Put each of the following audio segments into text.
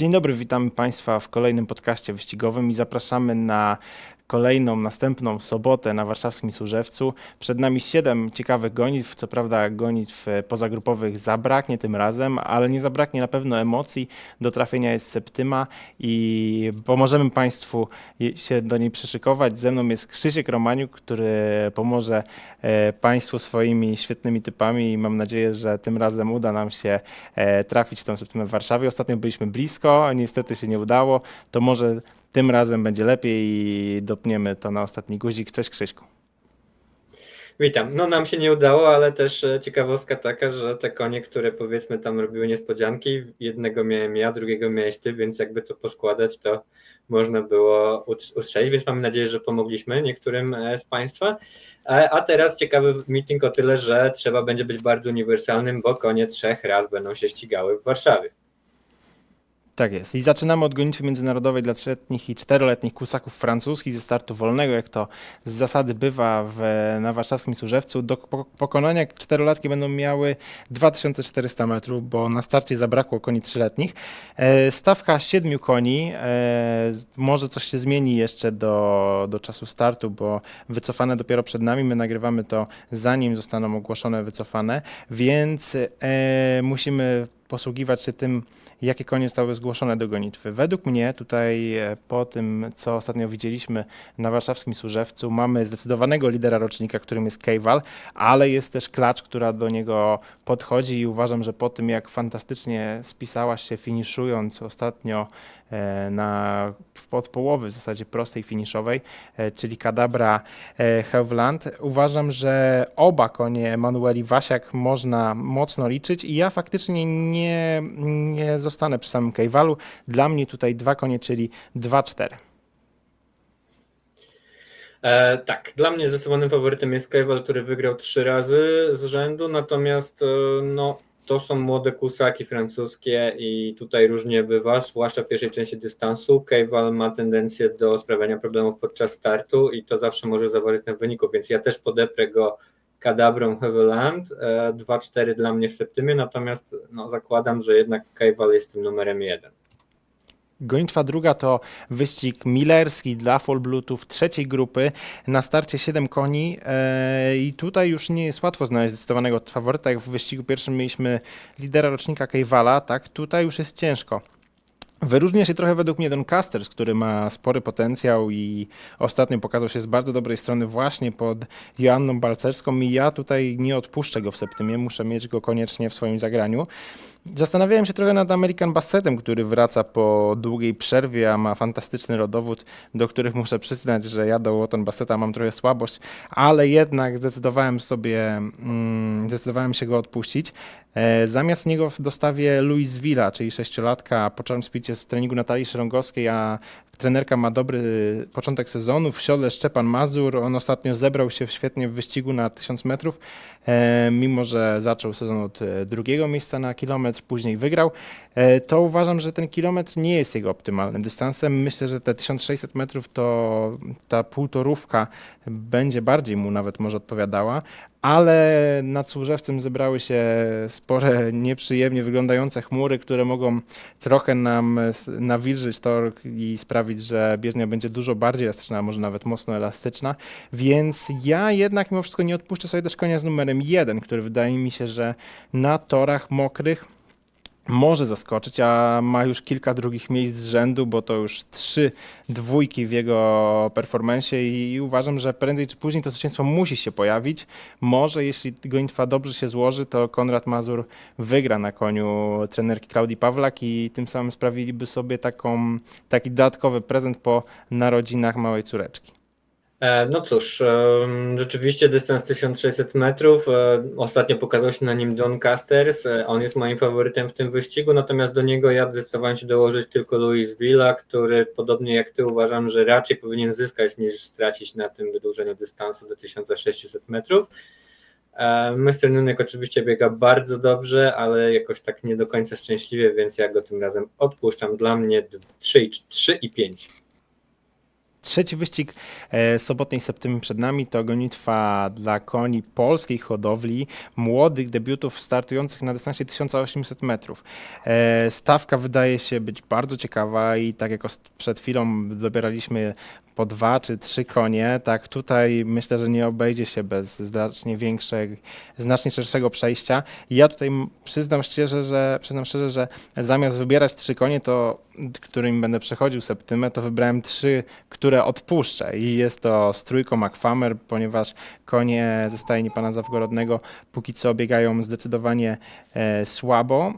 Dzień dobry, witamy Państwa w kolejnym podcaście wyścigowym i zapraszamy na kolejną, następną sobotę na warszawskim Służewcu. Przed nami siedem ciekawych gonitw, co prawda gonitw pozagrupowych zabraknie tym razem, ale nie zabraknie na pewno emocji. Do trafienia jest Septyma i pomożemy Państwu się do niej przyszykować. Ze mną jest Krzysiek Romaniuk, który pomoże e, Państwu swoimi świetnymi typami i mam nadzieję, że tym razem uda nam się e, trafić w tą Septymę w Warszawie. Ostatnio byliśmy blisko, niestety się nie udało. To może tym razem będzie lepiej i dopniemy to na ostatni guzik. Cześć Krzyśku. Witam. No nam się nie udało, ale też e, ciekawostka taka, że te konie, które powiedzmy tam robiły niespodzianki, jednego miałem ja, drugiego miałeś ty, więc jakby to poskładać, to można było ustrzelić, więc mamy nadzieję, że pomogliśmy niektórym e, z Państwa. E, a teraz ciekawy meeting o tyle, że trzeba będzie być bardzo uniwersalnym, bo konie trzech raz będą się ścigały w Warszawie. Tak jest. I zaczynamy od gonitwy międzynarodowej dla trzyletnich i czteroletnich kusaków francuskich ze startu wolnego, jak to z zasady bywa w, na warszawskim Służewcu. Do pokonania czterolatki będą miały 2400 metrów, bo na starcie zabrakło koni trzyletnich. E, stawka siedmiu koni. E, może coś się zmieni jeszcze do, do czasu startu, bo wycofane dopiero przed nami. My nagrywamy to zanim zostaną ogłoszone wycofane, więc e, musimy posługiwać się tym, jakie konie zostały zgłoszone do gonitwy. Według mnie tutaj e, po tym, co ostatnio widzieliśmy na warszawskim Służewcu, mamy zdecydowanego lidera rocznika, którym jest Kejwal, ale jest też klacz, która do niego podchodzi i uważam, że po tym, jak fantastycznie spisała się finiszując ostatnio na, od połowy w zasadzie prostej finiszowej, e, czyli Kadabra e, Hewland. Uważam, że oba konie Emanueli Wasiak można mocno liczyć i ja faktycznie nie, nie zostanę przy samym Kejwalu. Dla mnie tutaj dwa konie, czyli 2-4. E, tak, dla mnie zdecydowanym faworytem jest Kejwal, który wygrał trzy razy z rzędu, natomiast no, to są młode kusaki francuskie i tutaj różnie bywa, zwłaszcza w pierwszej części dystansu. Kejwal ma tendencję do sprawiania problemów podczas startu i to zawsze może zaważyć na wyniku, więc ja też podeprę go Kadabrą Heveland, 2-4 e, dla mnie w Septymie, natomiast no, zakładam, że jednak Kejwal jest tym numerem jeden. Gonitwa druga to wyścig millerski dla Full trzeciej grupy. Na starcie 7 koni e, i tutaj już nie jest łatwo znaleźć zdecydowanego faworyta. Jak w wyścigu pierwszym mieliśmy lidera rocznika Kejwala, tak tutaj już jest ciężko. Wyróżnia się trochę według mnie Casters, który ma spory potencjał i ostatnio pokazał się z bardzo dobrej strony właśnie pod Joanną Balcerską i ja tutaj nie odpuszczę go w septymie, muszę mieć go koniecznie w swoim zagraniu. Zastanawiałem się trochę nad American Bassetem, który wraca po długiej przerwie, a ma fantastyczny rodowód, do których muszę przyznać, że ja do Wotton Basseta mam trochę słabość, ale jednak zdecydowałem sobie, mm, zdecydowałem się go odpuścić. E, zamiast niego dostawię Louis Villa, czyli sześciolatka po Charm Speedzie z treningu Natalii Szerongowskiej, a trenerka ma dobry początek sezonu. W siodle Szczepan Mazur, on ostatnio zebrał się świetnie w wyścigu na 1000 metrów, e, mimo że zaczął sezon od e, drugiego miejsca na kilometr, później wygrał. E, to uważam, że ten kilometr nie jest jego optymalnym dystansem. Myślę, że te 1600 metrów to ta półtorówka będzie bardziej mu nawet może odpowiadała, ale nad Służewcem zebrały się spore, nieprzyjemnie wyglądające chmury, które mogą trochę nam nawilżyć tor i sprawić, że bieżnia będzie dużo bardziej elastyczna, a może nawet mocno elastyczna, więc ja jednak mimo wszystko nie odpuszczę sobie też konia z numerem 1, który wydaje mi się, że na torach mokrych może zaskoczyć, a ma już kilka drugich miejsc z rzędu, bo to już trzy dwójki w jego performensie i uważam, że prędzej czy później to zwycięstwo musi się pojawić. Może jeśli gonitwa dobrze się złoży, to Konrad Mazur wygra na koniu trenerki Klaudii Pawlak i tym samym sprawiliby sobie taką, taki dodatkowy prezent po narodzinach małej córeczki. E, no cóż, rzeczywiście dystans 1600 metrów. E, ostatnio pokazał się na nim Don Casters. E, on jest moim faworytem w tym wyścigu, natomiast do niego ja zdecydowałem się dołożyć tylko Luis Villa, który podobnie jak ty uważam, że raczej powinien zyskać niż stracić na tym wydłużeniu dystansu do 1600 metrów. Mr. Nunek oczywiście biega bardzo dobrze, ale jakoś tak nie do końca szczęśliwie, więc ja go tym razem odpuszczam. Dla mnie 3, 3 i 5. Trzeci wyścig e, sobotniej septymy przed nami to gonitwa dla koni polskiej hodowli, młodych debiutów startujących na dystansie 1800 metrów. E, stawka wydaje się być bardzo ciekawa i tak jak przed chwilą dobieraliśmy po dwa czy trzy konie, tak tutaj myślę, że nie obejdzie się bez znacznie większego, znacznie szerszego przejścia. Ja tutaj przyznam szczerze, że przyznam szczerze, że zamiast wybierać trzy konie, to którym będę przechodził septymę, to wybrałem trzy, które odpuszczę. I jest to strójko McFamer, ponieważ konie ze stajni pana Zawgorodnego póki co biegają zdecydowanie e, słabo.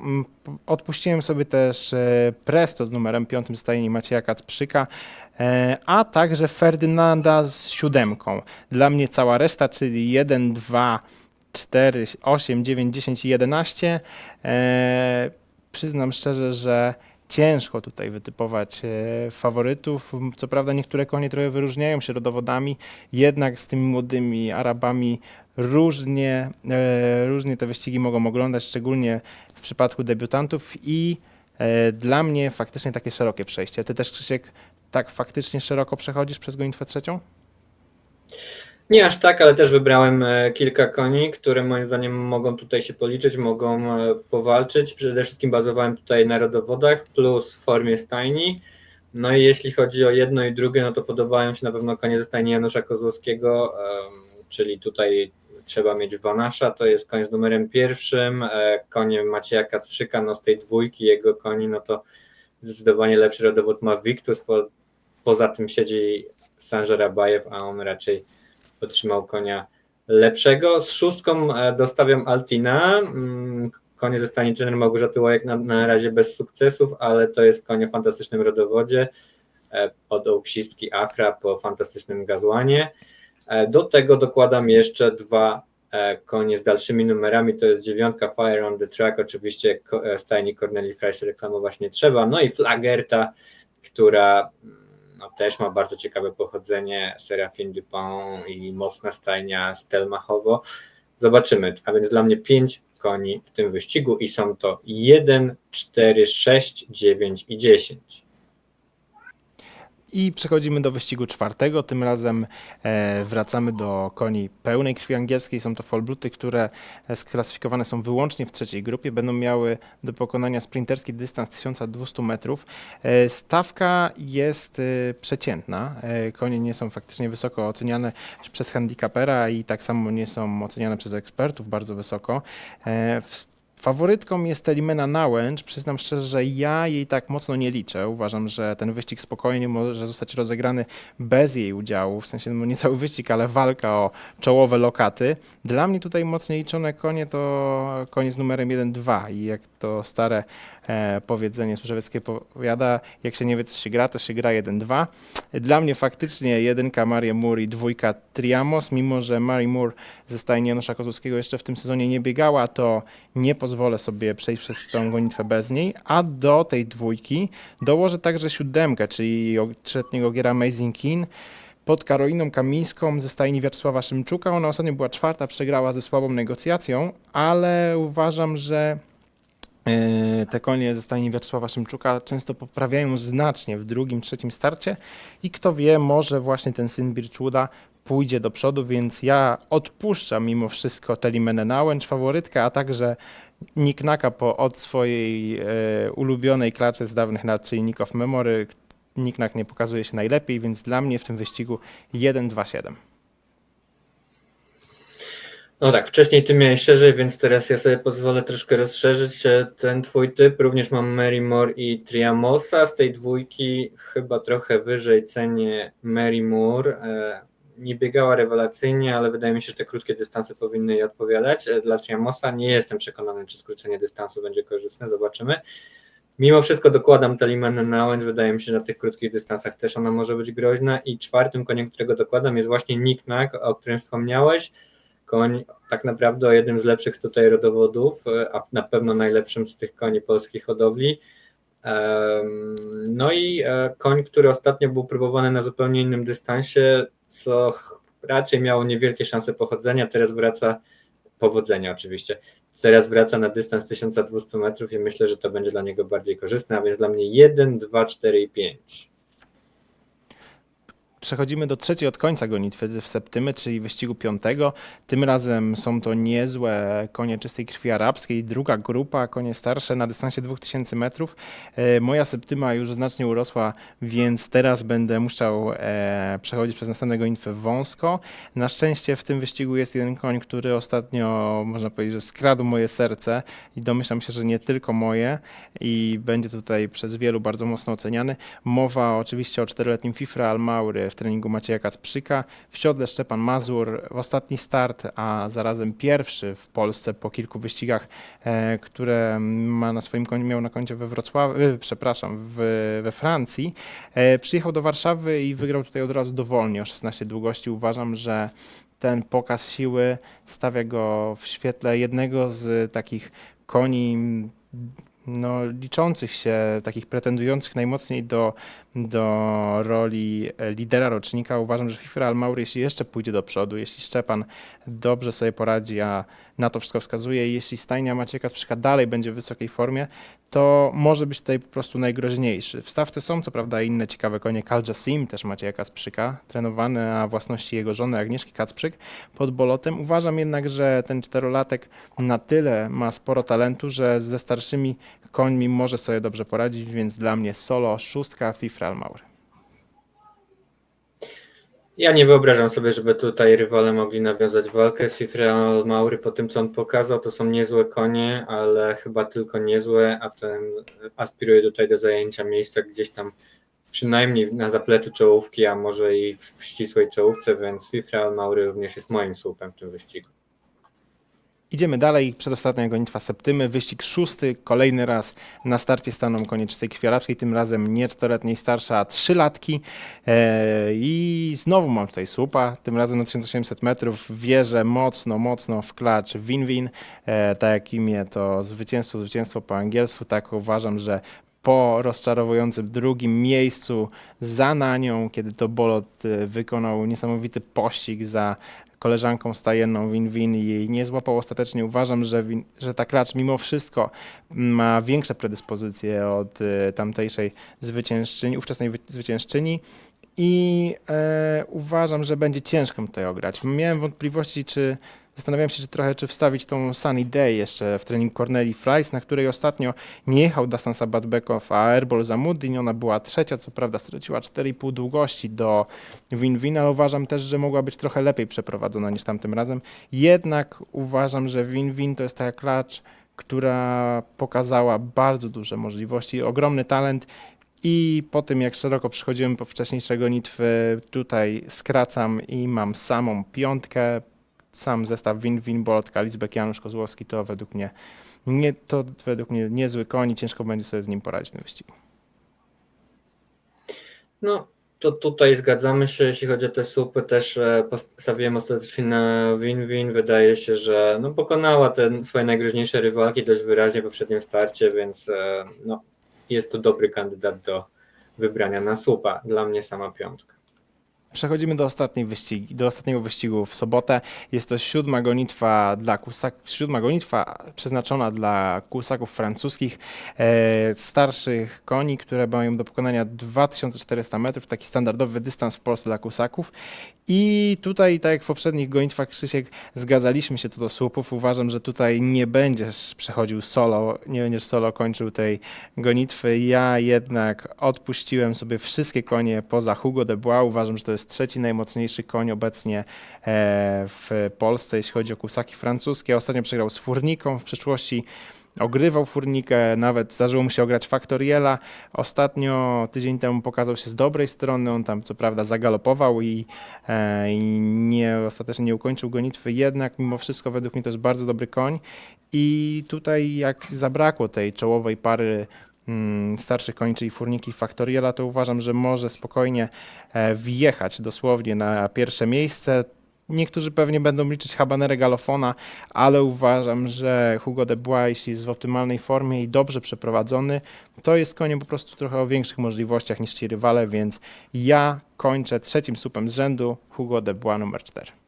Odpuściłem sobie też e, Presto z numerem piątym stajni Macieja Kacprzyka, e, a także Ferdynanda z siódemką. Dla mnie cała reszta, czyli 1, 2, 4, 8, 9, 10 i 11. E, przyznam szczerze, że ciężko tutaj wytypować e, faworytów. Co prawda niektóre konie trochę wyróżniają się rodowodami, jednak z tymi młodymi Arabami różnie, e, różnie te wyścigi mogą oglądać, szczególnie w przypadku debiutantów i e, dla mnie faktycznie takie szerokie przejście. Ty też Krzysiek tak faktycznie szeroko przechodzisz przez gonitwę trzecią? Nie aż tak, ale też wybrałem e, kilka koni, które moim zdaniem mogą tutaj się policzyć, mogą e, powalczyć. Przede wszystkim bazowałem tutaj na rodowodach plus w formie stajni. No i jeśli chodzi o jedno i drugie, no to podobają się na pewno konie ze stajni Janusza Kozłowskiego, czyli tutaj trzeba mieć Wanasza, to jest koń z numerem pierwszym, e, konie Macieja Kacprzyka, no z tej dwójki jego koni, no to zdecydowanie lepszy rodowód ma Victus, po, poza tym siedzi Sanger Rabajew, a on raczej otrzymał konia lepszego. Z szóstką e, dostawiam Altina. Mm, Konie ze stanie trener Małgorzaty Łajek na, na razie bez sukcesów, ale to jest konie o fantastycznym rodowodzie. e, Od Ołksistki Afra po fantastycznym Gazłanie. E, Do tego dokładam jeszcze dwa konie z dalszymi numerami. To jest dziewiątka Fire on the Track. Oczywiście stajni Corneli Freiss reklamować nie trzeba. No i Flagerta, która mm, no, też ma bardzo ciekawe pochodzenie Serafin Dupont i mocna stajnia Stelmachowo. Zobaczymy. A więc dla mnie pięć koni w tym wyścigu i są to 1, 4, 6, 9 i 10. I przechodzimy do wyścigu czwartego. Tym razem e, wracamy do koni pełnej krwi angielskiej. Są to folbluty, które sklasyfikowane są wyłącznie w trzeciej grupie. Będą miały do pokonania sprinterski dystans 1200 metrów. E, stawka jest e, przeciętna. E, konie nie są faktycznie wysoko oceniane przez handicapera i tak samo nie są oceniane przez ekspertów bardzo wysoko. E, w Faworytką jest Elimena Nałęcz. Przyznam szczerze, że ja jej tak mocno nie liczę. Uważam, że ten wyścig spokojnie może zostać rozegrany bez jej udziału. W sensie no nie cały wyścig, ale walka o czołowe lokaty. Dla mnie tutaj mocniej liczone konie to konie z numerem 1-2 i jak to stare e, powiedzenie służewieckie powiada, jak się nie wie, się gra, to się gra 1-2. Dla mnie faktycznie jedynka Maria Moore i dwójka Triamos, mimo że Mary Moore ze stajni Janusza Kozłowskiego jeszcze w tym sezonie nie biegała, to nie pozwolę sobie przejść przez tą gonitwę bez niej, a do tej dwójki dołożę także siódemkę, czyli trzyletniego giera Amazing King pod Karoliną Kamińską ze stajni Wiaczesława Szymczuka. Ona ostatnio była czwarta, przegrała ze słabą negocjacją, ale uważam, że te konie ze stajni Wiaczesława Szymczuka często poprawiają znacznie w drugim, trzecim starcie i kto wie, może właśnie ten syn Birchwooda pójdzie do przodu, więc ja odpuszczam mimo wszystko Telimenę Nałęcz, faworytkę, a także Nick Naka po, od swojej e, ulubionej klaczy z dawnych lat, Memory. Nick Nak nie pokazuje się najlepiej, więc dla mnie w tym wyścigu 1-2-7. No tak, wcześniej ty miałeś szerzej, więc teraz ja sobie pozwolę troszkę rozszerzyć ten twój typ. Również mam Mary Moore i Triamosa. Z tej dwójki chyba trochę wyżej cenię Mary Moore. E, Nie biegała rewelacyjnie, ale wydaje mi się, że te krótkie dystanse powinny jej odpowiadać. E, Dla Triamosa nie jestem przekonany, czy skrócenie dystansu będzie korzystne. Zobaczymy. Mimo wszystko dokładam Talimanę na łęcz. Wydaje mi się, że na tych krótkich dystansach też ona może być groźna. I czwartym koniem, którego dokładam, jest właśnie Nick o którym wspomniałeś koń tak naprawdę o jednym z lepszych tutaj rodowodów, e, a na pewno najlepszym z tych koni polskich hodowli. No i e, koń, który ostatnio był próbowany na zupełnie innym dystansie, co raczej miało niewielkie szanse pochodzenia, teraz wraca powodzenia oczywiście. Teraz wraca na dystans 1200 metrów i myślę, że to będzie dla niego bardziej korzystne, a więc dla mnie 1, 2, 4 i 5. Przechodzimy do trzeciej od końca gonitwy w Septymy, czyli wyścigu piątego. Tym razem są to niezłe konie czystej krwi arabskiej. Druga grupa, konie starsze na dystansie 2000 metrów. E, Moja Septyma już znacznie urosła, więc teraz będę musiał e, przechodzić przez następne gonitwy wąsko. Na szczęście w tym wyścigu jest jeden koń, który ostatnio, można powiedzieć, że skradł moje serce i domyślam się, że nie tylko moje i będzie tutaj przez wielu bardzo mocno oceniany. Mowa oczywiście o czteroletnim Fifre Almaury w treningu Macieja Kacprzyka, w siodle Szczepan Mazur, w ostatni start, a zarazem pierwszy w Polsce po kilku wyścigach, e, które ma na swoim koniu, miał na koncie we Wrocławiu, e, przepraszam, w, we Francji. E, przyjechał do Warszawy i wygrał tutaj od razu dowolnie o 16 długości. Uważam, że ten pokaz siły stawia go w świetle jednego z takich koni no, liczących się, takich pretendujących najmocniej do, do roli e, lidera rocznika. Uważam, że Fifra Almaur, jeśli jeszcze pójdzie do przodu, jeśli Szczepan dobrze sobie poradzi, a na to wszystko wskazuje, jeśli stajnia Macieka Sprzyka dalej będzie w wysokiej formie, to może być tutaj po prostu najgroźniejszy. W stawce są co prawda inne ciekawe konie. Kalja Sim też Macieja Kacprzyka, trenowany na własności jego żony Agnieszki Kacprzyk pod Bolotem. Uważam jednak, że ten czterolatek na tyle ma sporo talentu, że ze starszymi końmi może sobie dobrze poradzić, więc dla mnie solo szóstka Fifra Almaur. Ja nie wyobrażam sobie, żeby tutaj rywale mogli nawiązać walkę z Fifreal Maury po tym, co on pokazał. To są niezłe konie, ale chyba tylko niezłe, a ten aspiruje tutaj do zajęcia miejsca gdzieś tam przynajmniej na zapleczu czołówki, a może i w ścisłej czołówce, więc Fifreal Maury również jest moim słupem w tym wyścigu. Idziemy dalej, przedostatnia gonitwa Septymy, wyścig szósty, kolejny raz na starcie staną konie czystej krwi arabskiej, tym razem nie czteroletniej starsza, a trzylatki. E, i znowu mam tutaj słupa, tym razem na 1800 metrów, wierzę mocno, mocno w klacz Win-Win, e, tak jak imię to zwycięstwo, zwycięstwo po angielsku, tak uważam, że po rozczarowującym drugim miejscu za Nanią, kiedy to Bolot e, wykonał niesamowity pościg za koleżanką stajenną Win-Win i jej nie złapał ostatecznie. Uważam, że, win, że ta klacz mimo wszystko ma większe predyspozycje od y, tamtejszej zwyciężczyni, ówczesnej wy- zwyciężczyni. I e, uważam, że będzie ciężko tutaj ograć. Miałem wątpliwości, czy zastanawiałem się, czy trochę, czy wstawić tą Sunny Day jeszcze w trening Corneli Fries, na której ostatnio nie jechał Dustin Sabatbekow, a Airball Zamudin. Ona była trzecia, co prawda straciła 4,5 długości do Win-Win, ale uważam też, że mogła być trochę lepiej przeprowadzona niż tamtym razem. Jednak uważam, że Win-Win to jest taka klacz, która pokazała bardzo duże możliwości, ogromny talent i po tym, jak szeroko przychodziłem po wcześniejsze gonitwy, tutaj skracam i mam samą piątkę. Sam zestaw Win-Win, Bolt, Lizbek, Janusz Kozłowski to według mnie nie, to według mnie niezły koń i ciężko będzie sobie z nim poradzić w wyścigu. No, to tutaj zgadzamy się, jeśli chodzi o te słupy, też e, postawiłem ostatecznie na win-win. Wydaje się, że no, pokonała te swoje najgroźniejsze rywalki dość wyraźnie w poprzednim starcie, więc e, no, jest to dobry kandydat do wybrania na słupa. Dla mnie sama piątka. Przechodzimy do, ostatniej wyścigi, do ostatniego wyścigu w sobotę. Jest to siódma gonitwa dla kusak, siódma gonitwa przeznaczona dla kusaków francuskich, e, starszych koni, które mają do pokonania 2400 metrów, taki standardowy dystans w Polsce dla kusaków. I tutaj, tak jak w poprzednich gonitwach, Krzysiek, zgadzaliśmy się co do słupów. Uważam, że tutaj nie będziesz przechodził solo, nie będziesz solo kończył tej gonitwy. Ja jednak odpuściłem sobie wszystkie konie poza Hugo de Bois. Uważam, że to jest trzeci najmocniejszy koń obecnie e, w Polsce, jeśli chodzi o kusaki francuskie. Ostatnio przegrał z Furniką, w przyszłości ogrywał Furnikę, nawet zdarzyło mu się ograć Faktoriela. Ostatnio, tydzień temu pokazał się z dobrej strony, on tam co prawda zagalopował i, e, i nie, ostatecznie nie ukończył gonitwy, jednak mimo wszystko według mnie to jest bardzo dobry koń i tutaj jak zabrakło tej czołowej pary starszych koni, czyli Furniki i Faktoriela, to uważam, że może spokojnie e, wjechać dosłownie na pierwsze miejsce. Niektórzy pewnie będą liczyć habanerę galofona, ale uważam, że Hugo de Bois, jeśli jest w optymalnej formie i dobrze przeprowadzony, to jest koniem po prostu trochę o większych możliwościach niż ci rywale, więc ja kończę trzecim supem z rzędu Hugo de Bois numer 4.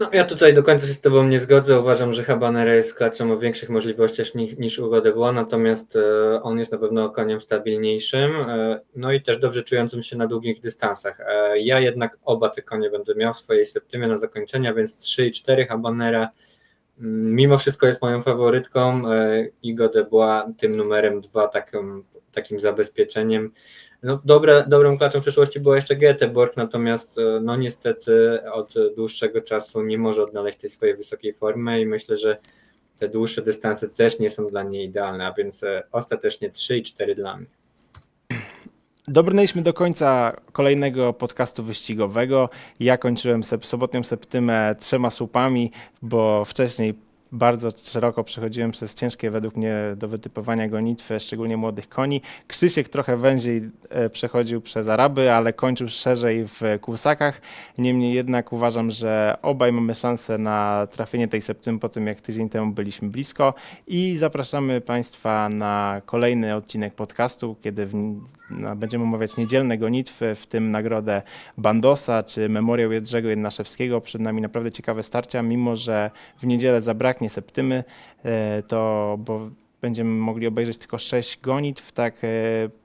No, ja tutaj do końca się z Tobą nie zgodzę. Uważam, że Habanera jest klaczem o większych możliwościach niż, niż Ugo de Bois, natomiast e, on jest na pewno koniem stabilniejszym, e, no i też dobrze czującym się na długich dystansach. E, ja jednak oba te konie będę miał w swojej septymie na zakończenia, więc 3 i 4 Habanera mm, mimo wszystko jest moją faworytką. Igo de Bois tym numerem 2 takim, takim zabezpieczeniem. No, dobre, dobrą klaczą w przeszłości była jeszcze Göteborg, natomiast e, no niestety od dłuższego czasu nie może odnaleźć tej swojej wysokiej formy i myślę, że te dłuższe dystanse też nie są dla niej idealne, a więc e, ostatecznie 3 i 4 dla mnie. Dobrnęliśmy do końca kolejnego podcastu wyścigowego. Ja kończyłem sobotnią septymę trzema słupami, bo wcześniej bardzo szeroko przechodziłem przez ciężkie według mnie do wytypowania gonitwy, szczególnie młodych koni. Krzysiek trochę węziej e, przechodził przez Araby, ale kończył szerzej w kłusakach. Niemniej jednak uważam, że obaj mamy szansę na trafienie tej septymy po tym, jak tydzień temu byliśmy blisko i zapraszamy Państwa na kolejny odcinek podcastu, kiedy w, będziemy omawiać niedzielne gonitwy, w tym nagrodę Bandosa czy Memoriał Jedrzego Jednaszewskiego. Przed nami naprawdę ciekawe starcia, mimo że w niedzielę zabraknie septymy, e, to bo będziemy mogli obejrzeć tylko sześć gonitw, tak e,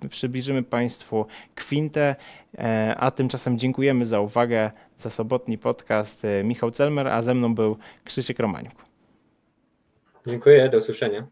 przybliżymy Państwu kwintę, e, a tymczasem dziękujemy za uwagę, za sobotni podcast. Michał Celmer, a ze mną był Krzysiek Romańuk. Dziękuję, do usłyszenia.